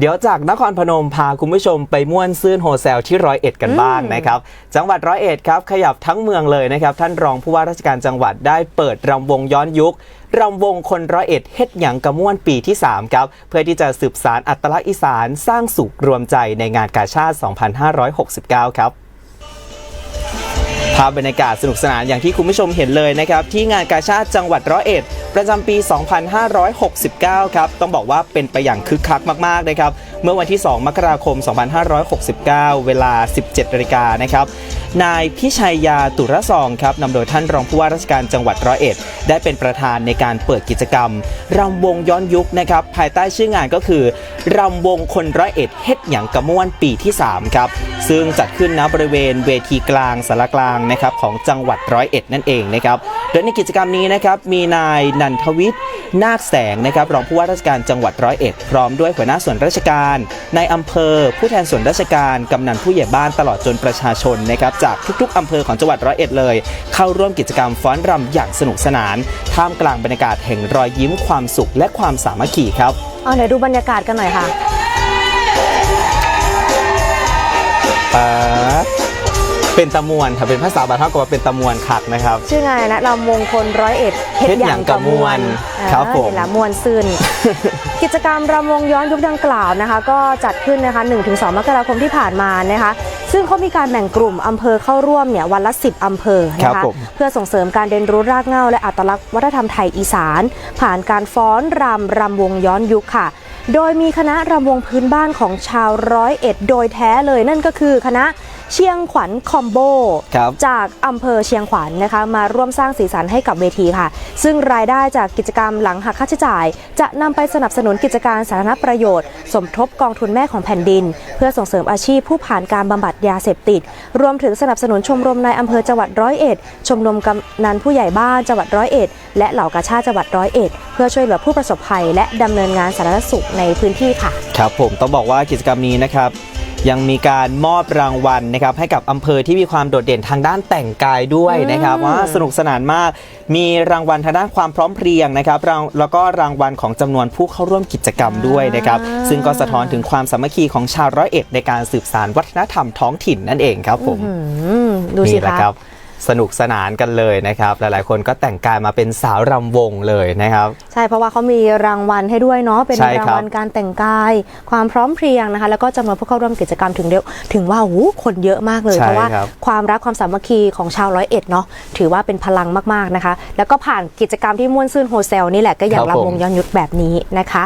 เดี๋ยวจากนครพนมพาคุณผู้ชมไปม่วนซื่นโฮเซลที่ร้อยเอ็ดกันบ้างนะครับ จังหวัดร้อยเอ็ดครับขยับทั้งเมืองเลยนะครับ ท่านรองผู้ว่าราชการจังหวัดได้เปิดรำวงย้อนยุครำวงคนร้อยเอ็ดเฮ็ดหยังกระม่วนปีที่ 3 ครับ เพื่อที่จะสืบสารอัตลักษณ์อีสานสร้างสุขรวมใจในงานกาชาติ 2569 ครับ ภาพบรรยากาศสนุกสนานอย่างที่คุณผู้ชมเห็นเลยนะครับ ที่งานกาชาติจังหวัดร้อยเอ็ดประจำปี 2569 ครับต้องบอกว่าเป็นไปอย่างคึกคักมากๆนะครับเมื่อวันที่ 2 มกราคม 2569 เวลา 17นาฬิกานะครับนายพิชัยยาตุระซองครับนำโดยท่านรองผู้ว่าราชการจังหวัดร้อยเอ็ดได้เป็นประธานในการเปิดกิจกรรมรำวงย้อนยุคนะครับภายใต้ชื่องานก็คือรำวงคนร้อยเอ็ดเฮ็ดหยังกระม่วนปีที่ 3 ครับ ซึ่งจัดขึ้นณบริเวณเวทีกลางสารกลางนะครับของจังหวัดร้อยเอ็ดนั่นเองนะครับโดยในกิจกรรมนี้นะครับมีนายนันทวิทย์นาคแสงนะครับรองผู้ว่าราชการจังหวัดร้อยเอ็ดพร้อมด้วยหัวหน้าส่วนราชการในายอำเภอ ผู้แทนส่วนราชการกำนันผู้ใหญ่บ้านตลอดจนประชาชนนะครับจากทุกๆอำเภอของจังหวัดร้อยเอ็ดเลย เข้าร่วมกิจกรรมฟ้อนรำอย่างสนุกสนาน ท่ามกลางบรรยากาศแห่งรอยยิ้มความสุขและความสามัคคีครับเอาเดี๋ยวดูบรรยากาศกันหน่อยค่ะ ป๊าดเป็นตะมวนถ้าเป็นภาษาบาลีเท่ากับว่าเป็นตะมวนคักนะครับ ชื่องานนะรำวงคนร้อยเอ็ดเฮ็ดหยังกะม่วนครับผมเห็นละมวนซึนกิจกรรมรำวงย้อนยุคดังกล่าวนะคะ ก็จัดขึ้นนะคะ 1-2 มกราคมที่ผ่านมานะคะ ซึ่งเขามีการแบ่งกลุ่มอำเภอเข้าร่วมเนี่ยวันละ 10 อำเภอนะครัคะบผมเพื่อส่งเสริมการเรียนรู้รากเหง้าและอัตลักษณ์วัฒนธรรมไทยอีสาน ผ่านการฟ้อนรำรำวงย้อนยุคค่ะ โดยมีคณะรำวงพื้นบ้านของชาวร้อยเอ็ดโดยแท้เลยนั่นก็คือคณะ เชียงขวัญคอมโบครับจากอำเภอเชียงขวัญนะคะมาร่วมสร้างสีสันให้กับเวทีค่ะ ซึ่งรายได้จากกิจกรรมหลังหักค่าใช้จ่าย จะนำไปสนับสนุนกิจการสาธารณประโยชน์ สมทบกองทุนแม่ของแผ่นดิน เพื่อส่งเสริมอาชีพผู้ผ่านการบำบัดยาเสพติด รวมถึงสนับสนุนชมรมในอำเภอจังหวัดร้อยเอ็ดชมรมกำนันผู้ใหญ่บ้านจังหวัดร้อยเอ็ดและเหล่ากาชาติจังหวัดร้อยเอ็ดเพื่อช่วยเหลือผู้ประสบภัย และดำเนินงานสาธารณสุขในพื้นที่ค่ะ ครับผมต้องบอกว่ากิจกรรมนี้นะครับ ยังมีการมอบรางวัลนะครับให้กับอำเภอที่มีความโดดเด่นทางด้านแต่งกายด้วยนะครับอืมว่าสนุกสนานมาก มีรางวัลทางด้านความพร้อมเพรียงนะครับรางแล้วก็รางวัลของจำนวนผู้เข้าร่วมกิจกรรมด้วยนะครับซึ่งก็สะท้อนถึงความสามัคคีของชาวร้อยเอ็ดในการสืบสานวัฒนธรรมท้องถิ่นนั่นเองครับผมอืมดูสินี่แหละคะครับ สนุกสนานกันเลยนะครับ หลายๆ คนก็แต่งกายมาเป็นสาวรำวงเลยนะครับ ใช่เพราะว่าเขามีรางวัลให้ด้วยเนาะเป็นใช่ครับรางวัลการแต่งกาย ความพร้อมเพรียงนะคะ แล้วก็จำนวนผู้เข้าร่วมกิจกรรมถึงเดียวถึงว่าโอ้โหคนเยอะมากเลยใช่เพราะว่าครับ ความรักความสามัคคีของชาวร้อยเอ็ดเนาะถือว่าเป็นพลังมากๆนะคะ แล้วก็ผ่านกิจกรรมที่ม่วนซื่นโฮเซลนี่แหละก็อย่างครับผมลำวงย้อนยุคแบบนี้นะคะ